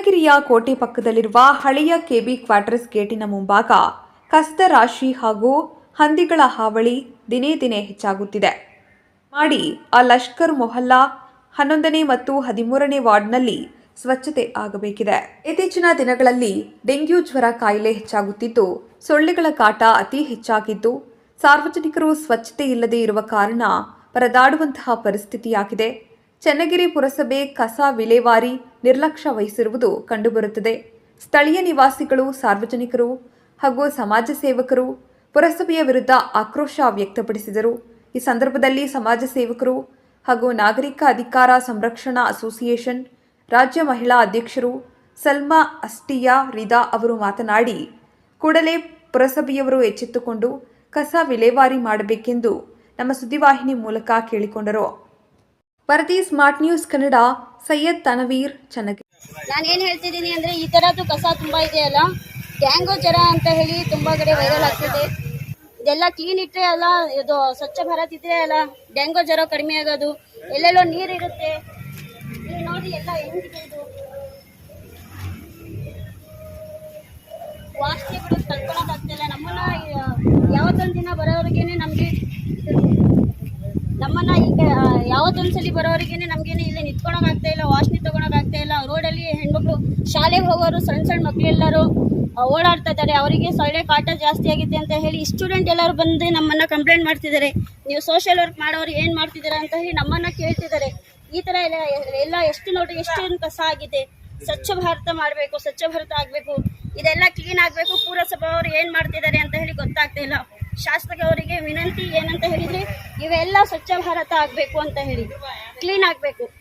ಶೃಂಗೇರಿಯ ಕೋಟೆ ಪಕ್ಕದಲ್ಲಿರುವ ಹಳೆಯ ಕೆಬಿ ಕ್ವಾರ್ಟರ್ಸ್ ಗೇಟಿನ ಮುಂಭಾಗ ಕಸದ ರಾಶಿ ಹಾಗೂ ಹಂದಿಗಳ ಹಾವಳಿ ದಿನೇ ದಿನೇ ಹೆಚ್ಚಾಗುತ್ತಿದೆ. ಮಾಡಿ ಆ ಲಷ್ಕರ್ ಮೊಹಲ್ಲಾ ಹನ್ನೊಂದನೇ ಮತ್ತು ಹದಿಮೂರನೇ ವಾರ್ಡ್ನಲ್ಲಿ ಸ್ವಚ್ಛತೆ ಆಗಬೇಕಿದೆ. ಇತ್ತೀಚಿನ ದಿನಗಳಲ್ಲಿ ಡೆಂಗ್ಯೂ ಜ್ವರ ಕಾಯಿಲೆ ಹೆಚ್ಚಾಗುತ್ತಿದ್ದು, ಸೊಳ್ಳೆಗಳ ಕಾಟ ಅತಿ ಹೆಚ್ಚಾಗಿದ್ದು, ಸಾರ್ವಜನಿಕರು ಸ್ವಚ್ಛತೆ ಇಲ್ಲದೆ ಇರುವ ಕಾರಣ ಪರದಾಡುವಂತಹ ಪರಿಸ್ಥಿತಿಯಾಗಿದೆ. ಚನ್ನಗಿರಿ ಪುರಸಭೆ ಕಸ ವಿಲೇವಾರಿ ನಿರ್ಲಕ್ಷ್ಯ ವಹಿಸಿರುವುದು ಕಂಡುಬರುತ್ತದೆ. ಸ್ಥಳೀಯ ನಿವಾಸಿಗಳು, ಸಾರ್ವಜನಿಕರು ಹಾಗೂ ಸಮಾಜ ಸೇವಕರು ಪುರಸಭೆಯ ವಿರುದ್ಧ ಆಕ್ರೋಶ ವ್ಯಕ್ತಪಡಿಸಿದರು. ಈ ಸಂದರ್ಭದಲ್ಲಿ ಸಮಾಜ ಸೇವಕರು ಹಾಗೂ ನಾಗರಿಕ ಅಧಿಕಾರ ಸಂರಕ್ಷಣಾ ಅಸೋಸಿಯೇಷನ್ ರಾಜ್ಯ ಮಹಿಳಾ ಅಧ್ಯಕ್ಷರು ಸಲ್ಮಾ ಅಸ್ಟಿಯಾ ರಿದಾ ಅವರು ಮಾತನಾಡಿ, ಕೂಡಲೇ ಪುರಸಭೆಯವರು ಎಚ್ಚೆತ್ತುಕೊಂಡು ಕಸ ವಿಲೇವಾರಿ ಮಾಡಬೇಕೆಂದು ನಮ್ಮ ಸುದ್ದಿವಾಹಿನಿ ಮೂಲಕ ಕೇಳಿಕೊಂಡರು. ವರದಿ ಸ್ಮಾರ್ಟ್ ನ್ಯೂಸ್ ಕನ್ನಡ, ಸೈಯದ್ ತನವೀರ್ ನಾನು ಏನು ಹೇಳ್ತಿದ್ದೀನಿ ಅಂದರೆ ಈ ಥರದ್ದು ಕಸ ತುಂಬ ಇದೆಯಲ್ಲ, ಡ್ಯಾಂಗೋ ಜ್ವರ ಅಂತ ಹೇಳಿ ತುಂಬ ಕಡೆ ವೈರಲ್ ಆಗ್ತಿದೆ. ಇದೆಲ್ಲ ಕ್ಲೀನ್ ಇಟ್ಟರೆ ಅಲ್ಲ, ಇದು ಸ್ವಚ್ಛ ಭಾರತ್ ಇದ್ರೆ ಅಲ್ಲ, ಡ್ಯಾಂಗೋ ಜ್ವರ ಕಡಿಮೆ ಆಗೋದು, ಎಲ್ಲೆಲ್ಲೋ ನೀರು ಇರುತ್ತೆ. ನೋಡಿ ಎಲ್ಲ ಹೆಂಗಿದೆ ಇದು. ವಾಸನೆಗಳು ತಡ್ಕೊಳಕ್ಕಾಗ್ತಿಲ್ಲ ನಮ್ಮನ್ನ ಯಾವತ್ತೊಂದು ದಿನ ನಮಗೆ ನಮ್ಮನ್ನ ಈಗ ಯಾವತ್ತೊಂದ್ಸಲಿ ಬರೋರಿಗೇನೆ ನಮ್ಗೇನೆ ಇಲ್ಲಿ ನಿತ್ಕೊಳಕ್ ಆಗ್ತಾ ಇಲ್ಲ ವಾಸನೆ ತಗೊಳಕ್ ಆಗ್ತಾ ಇಲ್ಲ. ರೋಡಲ್ಲಿ ಹೆಣ್ಮಕ್ಳು, ಶಾಲೆಗೆ ಹೋಗೋರು ಸಣ್ಣ ಸಣ್ಣ ಮಕ್ಳೆಲ್ಲರೂ ಓಡಾಡ್ತಾ ಇದ್ದಾರೆ. ಅವರಿಗೆ ಸೊಳ್ಳೆ ಕಾಟ ಜಾಸ್ತಿ ಆಗಿದೆ ಅಂತ ಹೇಳಿ ಸ್ಟೂಡೆಂಟ್ ಎಲ್ಲರೂ ಬಂದು ನಮ್ಮನ್ನ ಕಂಪ್ಲೇಂಟ್ ಮಾಡ್ತಿದ್ದಾರೆ. ನೀವು ಸೋಷಿಯಲ್ ವರ್ಕ್ ಮಾಡೋರು ಏನ್ ಮಾಡ್ತಿದ್ದೀರಾ ಅಂತ ಹೇಳಿ ನಮ್ಮನ್ನ ಕೇಳ್ತಿದ್ದಾರೆ. ಈ ತರ ಎಲ್ಲ ಎಲ್ಲ ಎಷ್ಟು ನೋಡಿ ಎಷ್ಟು ಕಸ ಆಗಿದೆ. ಸ್ವಚ್ಛ ಭಾರತ ಮಾಡಬೇಕು, ಸ್ವಚ್ಛ ಭಾರತ ಆಗಬೇಕು. ಇದೆಲ್ಲ ಕ್ಲೀನ್ ಆಗಬೇಕು. ಪುರಸಭಾ ಅವರು ಏನು ಮಾಡ್ತಿದ್ದಾರೆ ಅಂತ ಹೇಳಿ ಗೊತ್ತಾಗ್ತಾ ಇಲ್ಲ. ಶಾಸಕ ಅವರಿಗೆ ವಿನಂತಿ ಏನಂತ ಹೇಳಿದ್ರೆ ಇವೆಲ್ಲ ಸ್ವಚ್ಛ ಭಾರತ ಆಗಬೇಕು ಅಂತ ಹೇಳಿ. ಕ್ಲೀನ್ ಆಗಬೇಕು.